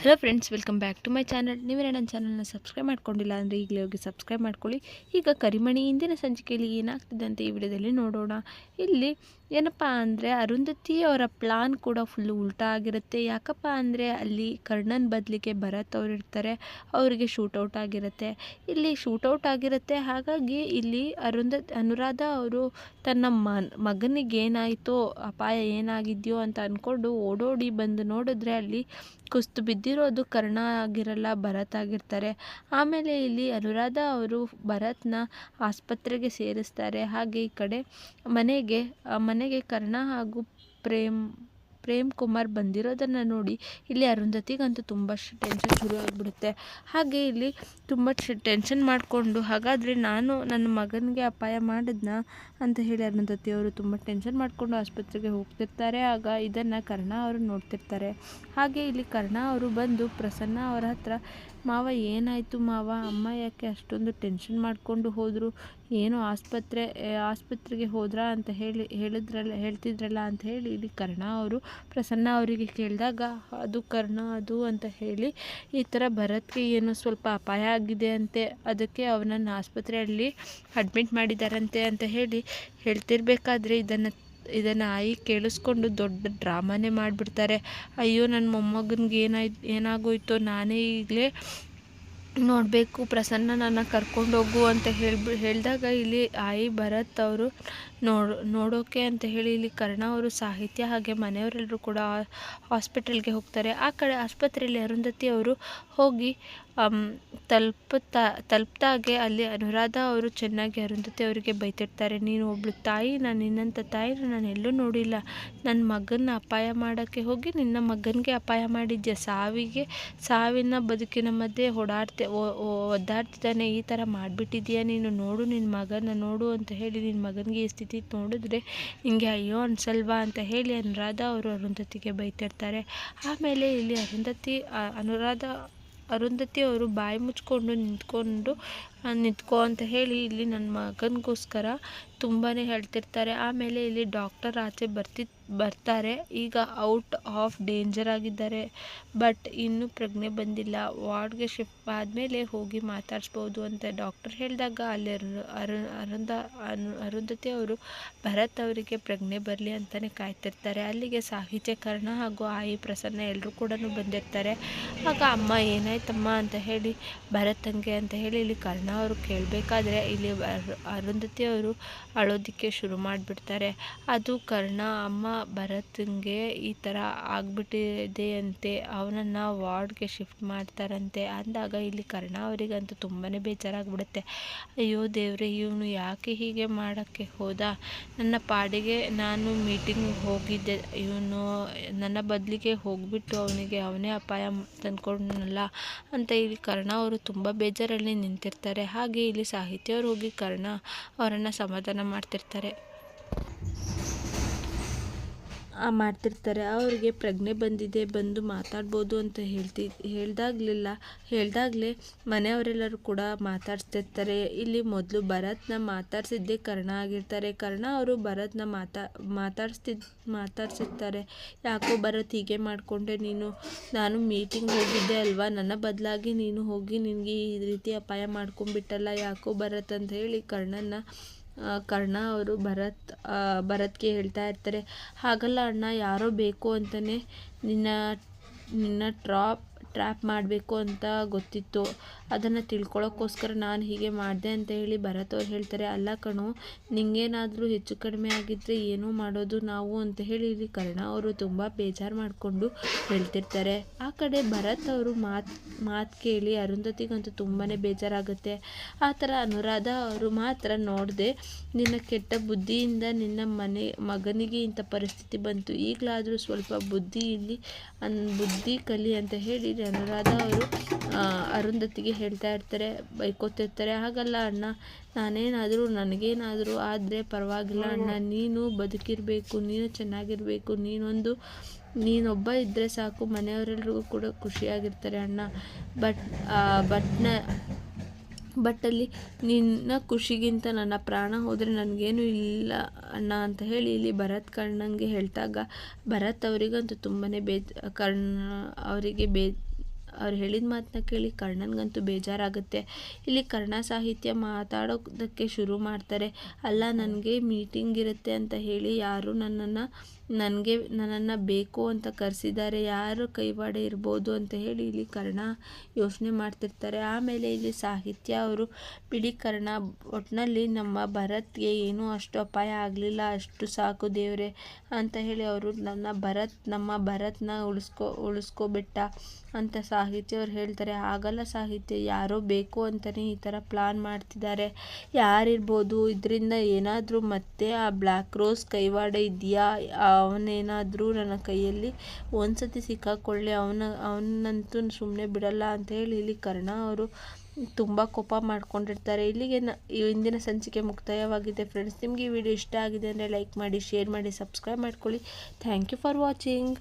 Hello friends welcome back to my channel ನೀವೇ ನನ್ನ ಚಾನಲ್ನ ಸಬ್ಸ್ಕ್ರೈಬ್ ಮಾಡ್ಕೊಂಡಿಲ್ಲ ಅಂದರೆ ಈಗಲೇ ಹೋಗಿ ಸಬ್ಸ್ಕ್ರೈಬ್ ಮಾಡ್ಕೊಳ್ಳಿ. ಈಗ ಕರಿಮಣಿ ಇಂದಿನ ಸಂಚಿಕೆಯಲ್ಲಿ ಏನಾಗ್ತಿದೆ ಅಂತ ಈ ವಿಡಿಯೋದಲ್ಲಿ ನೋಡೋಣ. ಇಲ್ಲಿ ಏನಪ್ಪ ಅಂದರೆ ಅರುಂಧತಿ ಅವರ ಪ್ಲಾನ್ ಕೂಡ ಫುಲ್ಲು ಉಲ್ಟಾ ಆಗಿರುತ್ತೆ. ಯಾಕಪ್ಪ ಅಂದರೆ ಅಲ್ಲಿ ಕರ್ಣನ್ ಬದಲಿಗೆ ಭರತ್ ಅವ್ರು ಇರ್ತಾರೆ, ಅವರಿಗೆ ಶೂಟೌಟ್ ಆಗಿರುತ್ತೆ. ಇಲ್ಲಿ ಶೂಟೌಟ್ ಆಗಿರುತ್ತೆ, ಹಾಗಾಗಿ ಇಲ್ಲಿ ಅರುಂಧ, ಅನುರಾಧ ಅವರು ತನ್ನ ಮನ್ ಮಗನಿಗೆ ಏನಾಯಿತೋ ಅಪಾಯ ಏನಾಗಿದೆಯೋ ಅಂತ ಅಂದ್ಕೊಂಡು ಓಡೋಡಿ ಬಂದು ನೋಡಿದ್ರೆ ಅಲ್ಲಿ ಕುಸ್ತು ಬಿದ್ದಿರೋದು ಕರ್ಣ ಆಗಿರಲ್ಲ, ಭರತ್ ಆಗಿರ್ತಾರೆ. ಆಮೇಲೆ ಇಲ್ಲಿ ಅನುರಾಧ ಅವರು ಭರತ್ನ ಆಸ್ಪತ್ರೆಗೆ ಸೇರಿಸ್ತಾರೆ. ಹಾಗೆ ಈ ಕಡೆ ಮನೆಗೆ ಮನೆಗೆ ಕರ್ಣ ಹಾಗೂ ಪ್ರೇಮ್ ಪ್ರೇಮ್ ಕುಮಾರ್ ಬಂದಿರೋದನ್ನು ನೋಡಿ ಇಲ್ಲಿ ಅರುಂಧತಿಗಂತೂ ತುಂಬ ಟೆನ್ಷನ್ ಶುರು ಆಗಿಬಿಡುತ್ತೆ. ಹಾಗೆ ಇಲ್ಲಿ ತುಂಬ ಟೆನ್ಷನ್ ಮಾಡಿಕೊಂಡು ಹಾಗಾದರೆ ನಾನು ನನ್ನ ಮಗನಿಗೆ ಅಪಾಯ ಮಾಡಿದ್ನ ಅಂತ ಹೇಳಿ ಅರುಂಧತಿ ಅವರು ತುಂಬ ಟೆನ್ಷನ್ ಮಾಡಿಕೊಂಡು ಆಸ್ಪತ್ರೆಗೆ ಹೋಗ್ತಿರ್ತಾರೆ. ಆಗ ಇದನ್ನು ಕರ್ಣ ಅವರು ನೋಡ್ತಿರ್ತಾರೆ. ಹಾಗೆ ಇಲ್ಲಿ ಕರ್ಣ ಅವರು ಬಂದು ಪ್ರಸನ್ನ ಅವರ ಹತ್ರ ಮಾವ, ಏನಾಯಿತು ಮಾವ? ಅಮ್ಮ ಯಾಕೆ ಅಷ್ಟೊಂದು ಟೆನ್ಷನ್ ಮಾಡಿಕೊಂಡು ಹೋದರು? ಏನು ಆಸ್ಪತ್ರೆ ಆಸ್ಪತ್ರೆಗೆ ಹೋದ್ರಾ ಅಂತ ಹೇಳಿ, ಹೇಳಿದ್ರಲ್ಲ, ಹೇಳ್ತಿದ್ರಲ್ಲ ಅಂತ ಹೇಳಿ ಇಲ್ಲಿ ಕರ್ಣ ಅವರು, ಪ್ರಸನ್ನ ಅವರಿಗೆ ಕೇಳಿದಾಗ, ಅದು ಕರ್ಣ, ಅದು ಅಂತ ಹೇಳಿ, ಈ ಥರ ಭರತ್ಗೆ ಏನೋ ಸ್ವಲ್ಪ ಅಪಾಯ ಆಗಿದೆ ಅಂತೆ, ಅದಕ್ಕೆ ಅವನನ್ನು ಆಸ್ಪತ್ರೆಯಲ್ಲಿ ಅಡ್ಮಿಟ್ ಮಾಡಿದ್ದಾರಂತೆ ಅಂತ ಹೇಳಿ ಹೇಳ್ತಿರ್ಬೇಕಾದ್ರೆ ಇದನ್ನು ಇದನ್ನು ಆಯಿ ಕೇಳಿಸ್ಕೊಂಡು ದೊಡ್ಡ ಡ್ರಾಮಾನೇ ಮಾಡಿಬಿಡ್ತಾರೆ. ಅಯ್ಯೋ ನನ್ನ ಮೊಮ್ಮಗನಿಗೆ ಏನಾಯ್ತು ಏನಾಗೋಯ್ತೋ ನಾನೇ ಈಗಲೇ ನೋಡಬೇಕು, ಪ್ರಸನ್ನ ನನ್ನ ಕರ್ಕೊಂಡೋಗು ಅಂತ ಹೇಳ್ಬಿ, ಹೇಳಿದಾಗ ಇಲ್ಲಿ ಆಯಿ ಭರತ್ ಅವರು ನೋಡು, ನೋಡೋಕೆ ಅಂತ ಹೇಳಿ ಇಲ್ಲಿ ಕರ್ಣ ಅವರು ಸಾಹಿತ್ಯ ಹಾಗೆ ಮನೆಯವರೆಲ್ಲರೂ ಕೂಡ ಹಾಸ್ಪಿಟಲ್ಗೆ ಹೋಗ್ತಾರೆ. ಆ ಕಡೆ ಆಸ್ಪತ್ರೆಯಲ್ಲಿ ಅರುಂಧತಿ ಅವರು ಹೋಗಿ ತಲುಪುತ್ತಾ ತಲುಪಿದಾಗೆ ಅಲ್ಲಿ ಅನುರಾಧ ಅವರು ಚೆನ್ನಾಗಿ ಅರುಂಧತಿ ಅವರಿಗೆ ಬೈತಿರ್ತಾರೆ. ನೀನು ಒಬ್ಳು ತಾಯಿ, ನಾನು ನಿನ್ನಂಥ ತಾಯಿನ ನಾನು ಎಲ್ಲೂ ನೋಡಿಲ್ಲ. ನನ್ನ ಮಗನ ಅಪಾಯ ಮಾಡೋಕ್ಕೆ ಹೋಗಿ ನಿನ್ನ ಮಗನಿಗೆ ಅಪಾಯ ಮಾಡಿದ್ಯಾ? ಸಾವಿಗೆ, ಸಾವಿನ ಬದುಕಿನ ಮಧ್ಯೆ ಓಡಾಡ್ತೆ ಒದ್ದಾಡ್ತಿದ್ದಾನೆ, ಈ ಥರ ಮಾಡಿಬಿಟ್ಟಿದ್ಯಾ ನೀನು? ನೋಡು ನಿನ್ನ ಮಗನ ನೋಡು ಅಂತ ಹೇಳಿ ನಿನ್ನ ಮಗನಿಗೆ ಈ ಸ್ಥಿತಿ ನೋಡಿದ್ರೆ ನಿಮಗೆ ಅಯ್ಯೋ ಅನ್ಸಲ್ವಾ ಅಂತ ಹೇಳಿ ಅನುರಾಧ ಅವರು ಅರುಂಧತಿಗೆ ಬೈತಿರ್ತಾರೆ. ಆಮೇಲೆ ಇಲ್ಲಿ ಅರುಂಧತಿ ಅನುರಾಧ ಅರುಂಧತಿ ಅವರು ಬಾಯಿ ಮುಚ್ಕೊಂಡು ನಿಂತ್ಕೊಂಡು ನಿಂತ್ಕೋ ಅಂತ ಹೇಳಿ ಇಲ್ಲಿ ನನ್ನ ಮಗನಿಗೋಸ್ಕರ ತುಂಬಾ ಹೇಳ್ತಿರ್ತಾರೆ. ಆಮೇಲೆ ಇಲ್ಲಿ ಡಾಕ್ಟರ್ ಆಚೆ ಬರ್ತಿ, ಬರ್ತಾರೆ. ಈಗ ಔಟ್ ಆಫ್ ಡೇಂಜರ್ ಆಗಿದ್ದಾರೆ. ಬಟ್ ಇನ್ನೂ ಪ್ರಜ್ಞೆ ಬಂದಿಲ್ಲ. ವಾರ್ಡ್ಗೆ ಶಿಫ್ಟ್ ಆದಮೇಲೆ ಹೋಗಿ ಮಾತಾಡಿಸ್ಬೋದು ಅಂತ ಡಾಕ್ಟರ್ ಹೇಳಿದಾಗ ಅಲ್ಲಿ ಅರು ಅರುಂಧ, ಅನು, ಅರುಂಧತಿ ಅವರು ಭರತ್ ಅವರಿಗೆ ಪ್ರಜ್ಞೆ ಬರಲಿ ಅಂತಲೇ ಕಾಯ್ತಿರ್ತಾರೆ. ಅಲ್ಲಿಗೆ ಸಾಹಿತ್ಯಕರಣ ಹಾಗೂ ಆಯಿ ಪ್ರಸನ್ನ ಎಲ್ಲರೂ ಕೂಡ ಬಂದಿರ್ತಾರೆ. ಆಗ ಅಮ್ಮ, ಏನಾಯ್ತಮ್ಮ? ಅಂತ ಹೇಳಿ ಭರತಂಗೆ ಅಂತ ಹೇಳಿ ಇಲ್ಲಿ ಕರ್ಣ ಅವರು ಕೇಳಬೇಕಾದ್ರೆ ಇಲ್ಲಿ ಅರುಂಧತಿ ಅವರು ಅಳೋದಕ್ಕೆ ಶುರು ಮಾಡಿಬಿಡ್ತಾರೆ. ಅದು ಕರ್ಣ, ಅಮ್ಮ, ಭರತ್ಗೆ ಈ ಥರ ಆಗಿಬಿಟ್ಟಿದೆಯಂತೆ ಅವನನ್ನು ವಾರ್ಡ್ಗೆ ಶಿಫ್ಟ್ ಮಾಡ್ತಾರಂತೆ. ಅಂದಾಗ ಇಲ್ಲಿ ಕರ್ಣ ಅವರಿಗಂತೂ ತುಂಬಾ ಬೇಜಾರಾಗಿಬಿಡುತ್ತೆ. ಅಯ್ಯೋ ದೇವ್ರೆ, ಇವನು ಯಾಕೆ ಹೀಗೆ ಮಾಡೋಕ್ಕೆ ಹೋದ? ನನ್ನ ಪಾಡಿಗೆ ನಾನು ಮೀಟಿಂಗ್ ಹೋಗಿದ್ದೆ. ಇವನು ನನ್ನ ಬದಲಿಗೆ ಹೋಗಿಬಿಟ್ಟು ಅವನಿಗೆ ಅವನೇ ಅಪಾಯ ತಂದ್ಕೊಂಡನಲ್ಲ ಅಂತ ಇಲ್ಲಿ ಕರ್ಣ ಅವರು ತುಂಬ ಬೇಜಾರಲ್ಲಿ ನಿಂತಿರ್ತಾರೆ. ಹಾಗೆ ಇಲ್ಲಿ ಸಾಹಿತ್ಯವ್ರು ಹೋಗಿ ಕರ್ಣ ಅವರನ್ನು ಸಮಾಧಾನ ಮಾಡ್ತಿರ್ತಾರೆ. ಮಾಡ್ತಿರ್ತಾರೆ. ಅವರಿಗೆ ಪ್ರಜ್ಞೆ ಬಂದಿದೆ, ಬಂದು ಮಾತಾಡ್ಬೋದು ಅಂತ ಹೇಳ್ತಿ, ಹೇಳ್ದಾಗ್ಲಿಲ್ಲ. ಹೇಳ್ದಾಗಲೇ ಮನೆಯವರೆಲ್ಲರೂ ಕೂಡ ಮಾತಾಡ್ಸ್ತಿರ್ತಾರೆ. ಇಲ್ಲಿ ಮೊದಲು ಭರತ್ನ ಮಾತಾಡ್ಸಿದ್ದೆ ಕರ್ಣ ಆಗಿರ್ತಾರೆ. ಕರ್ಣ ಅವರು ಭರತ್ನ ಮಾತಾ, ಮಾತಾಡ್ಸ್ತಿದ್, ಮಾತಾಡ್ಸಿರ್ತಾರೆ. ಯಾಕೋ ಭರತ್ ಹೀಗೆ ಮಾಡಿಕೊಂಡೆ, ನೀನು, ನಾನು ಮೀಟಿಂಗ್ ಹೋಗಿದ್ದೆ ಅಲ್ವಾ? ನನ್ನ ಬದಲಾಗಿ ನೀನು ಹೋಗಿ ನಿನಗೆ ಈ ರೀತಿ ಅಪಾಯ ಮಾಡ್ಕೊಂಡ್ಬಿಟ್ಟಲ್ಲ? ಯಾಕೋ ಭರತ್ ಅಂತ ಹೇಳಿ ಕರ್ಣನ್ನ ಕರ್ಣ ಅವರು ಭರತ್ ಭರತ್ಗೆ ಹೇಳ್ತಾ ಇರ್ತಾರೆ ಹಾಗಲ್ಲ ಅಣ್ಣ ಯಾರೋ ಬೇಕು ಅಂತಲೇ ನಿನ್ನ ನಿನ್ನ ಟ್ರಾಪ್ ಟ್ರ್ಯಾಪ್ ಮಾಡಬೇಕು ಅಂತ ಗೊತ್ತಿತ್ತು. ಅದನ್ನು ತಿಳ್ಕೊಳ್ಳೋಕ್ಕೋಸ್ಕರ ನಾನು ಹೀಗೆ ಮಾಡಿದೆ ಅಂತ ಹೇಳಿ ಭರತ್ ಅವ್ರು ಹೇಳ್ತಾರೆ, ಅಲ್ಲ ಕಣು, ನಿಂಗೇನಾದರೂ ಹೆಚ್ಚು ಕಡಿಮೆ ಆಗಿದ್ದರೆ ಏನೂ ಮಾಡೋದು ನಾವು ಅಂತ ಹೇಳಿ ಇಲ್ಲಿ ಕರ್ಣ ಅವರು ತುಂಬ ಬೇಜಾರು ಮಾಡಿಕೊಂಡು ಹೇಳ್ತಿರ್ತಾರೆ. ಆ ಕಡೆ ಭರತ್ ಅವರು ಮಾತು ಮಾತು ಕೇಳಿ ಅರುಂಧತಿಗಂತೂ ತುಂಬಾ ಬೇಜಾರಾಗುತ್ತೆ. ಆ ಥರ ಅನುರಾಧ ಅವರು ಮಾತ್ರ ನೋಡಿದೆ, ನಿನ್ನ ಕೆಟ್ಟ ಬುದ್ಧಿಯಿಂದ ನಿನ್ನ ಮನೆ, ಮಗನಿಗೆ ಇಂಥ ಪರಿಸ್ಥಿತಿ ಬಂತು. ಈಗಲಾದರೂ ಸ್ವಲ್ಪ ಬುದ್ಧಿ ಇಲ್ಲಿ, ಅನ್, ಬುದ್ಧಿ ಕಲಿ ಅಂತ ಹೇಳಿ ಅನುರಾಧ ಅವರು ಅರುಂಧತಿಗೆ ಹೇಳ್ತಾ ಇರ್ತಾರೆ, ಬೈಕೋತಿರ್ತಾರೆ, ಹಾಗಲ್ಲ ಅಣ್ಣ, ನಾನೇನಾದರೂ, ನನಗೇನಾದರೂ ಆದರೆ ಪರವಾಗಿಲ್ಲ ಅಣ್ಣ, ನೀನು ಬದುಕಿರಬೇಕು, ನೀನು ಚೆನ್ನಾಗಿರಬೇಕು, ನೀನೊಂದು, ನೀನೊಬ್ಬ ಇದ್ದರೆ ಸಾಕು, ಮನೆಯವರೆಲ್ರಿಗೂ ಕೂಡ ಖುಷಿಯಾಗಿರ್ತಾರೆ ಅಣ್ಣ. ಬಟ್ ಬಟ್ನ ಬಟ್ ಅಲ್ಲಿ ನಿನ್ನ ಖುಷಿಗಿಂತ ನನ್ನ ಪ್ರಾಣ ಹೋದರೆ ನನಗೇನು ಇಲ್ಲ ಅಣ್ಣ ಅಂತ ಹೇಳಿ ಇಲ್ಲಿ ಭರತ್ ಕರ್ಣಂಗೆ ಹೇಳಿದಾಗ ಭರತ್ ಅವರಿಗಂತೂ ತುಂಬಾ ಬೇಜ ಕರ್ಣ ಅವರಿಗೆ ಬೇ ಅವ್ರು ಹೇಳಿದ ಮಾತನ್ನ ಕೇಳಿ ಕರ್ಣನಿಗಂತೂ ಬೇಜಾರಾಗುತ್ತೆ. ಇಲ್ಲಿ ಕರ್ಣ ಸಾಹಿತ್ಯ ಮಾತಾಡೋದಕ್ಕೆ ಶುರು ಮಾಡ್ತಾರೆ. ಅಲ್ಲ, ನನಗೆ ಮೀಟಿಂಗ್ ಇರುತ್ತೆ ಅಂತ ಹೇಳಿ ಯಾರು ನನ್ನನ್ನು, ನನಗೆ ನನ್ನನ್ನು ಬೇಕು ಅಂತ ಕರೆಸಿದ್ದಾರೆ, ಯಾರು ಕೈವಾಡ ಇರ್ಬೋದು ಅಂತ ಹೇಳಿ ಇಲ್ಲಿ ಕರ್ಣ ಯೋಚನೆ ಮಾಡ್ತಿರ್ತಾರೆ. ಆಮೇಲೆ ಇಲ್ಲಿ ಸಾಹಿತ್ಯ ಅವರು, ಬಿಡಿ ಕರ್ಣ ಒಟ್ಟಿನಲ್ಲಿ ನಮ್ಮ ಭರತ್ಗೆ ಏನೂ ಅಷ್ಟು ಅಪಾಯ ಆಗಲಿಲ್ಲ, ಅಷ್ಟು ಸಾಕು ದೇವರೇ ಅಂತ ಹೇಳಿ ಅವರು, ನನ್ನ ಭರತ್, ನಮ್ಮ ಭರತ್ನ ಉಳಿಸ್ಕೊ, ಉಳಿಸ್ಕೊಬಿಟ್ಟ. ಅಂತ ಸಾಹಿತಿಯವ್ರು ಹೇಳ್ತಾರೆ. ಆಗಲ್ಲ ಸಾಹಿತ್ಯ ಯಾರೋ ಬೇಕು ಅಂತಲೇ ಈ ಥರ ಪ್ಲಾನ್ ಮಾಡ್ತಿದ್ದಾರೆ. ಯಾರಿರ್ಬೋದು? ಇದರಿಂದ ಏನಾದರೂ ಮತ್ತೆ ಆ ಬ್ಲ್ಯಾಕ್ ರೋಸ್ ಕೈವಾಡ ಇದೆಯಾ? ಅವನೇನಾದರೂ ನನ್ನ ಕೈಯಲ್ಲಿ ಒಂದ್ಸತಿ ಸಿಕ್ಕಾಕೊಳ್ಳಿ, ಅವನ, ಅವನಂತೂ ಸುಮ್ಮನೆ ಬಿಡಲ್ಲ ಅಂತ ಹೇಳಿ ಇಲ್ಲಿ ಕರ್ಣ ಅವರು ತುಂಬ ಕೋಪ ಮಾಡ್ಕೊಂಡಿರ್ತಾರೆ. ಇಲ್ಲಿಗೆ ನ, ಇಂದಿನ ಸಂಚಿಕೆ ಮುಕ್ತಾಯವಾಗಿದೆ ಫ್ರೆಂಡ್ಸ್ ನಿಮಗೆ ಈ ವಿಡಿಯೋ ಇಷ್ಟ ಆಗಿದೆ ಅಂದರೆ ಲೈಕ್ ಮಾಡಿ ಶೇರ್ ಮಾಡಿ ಸಬ್ಸ್ಕ್ರೈಬ್ ಮಾಡ್ಕೊಳ್ಳಿ. Thank you for watching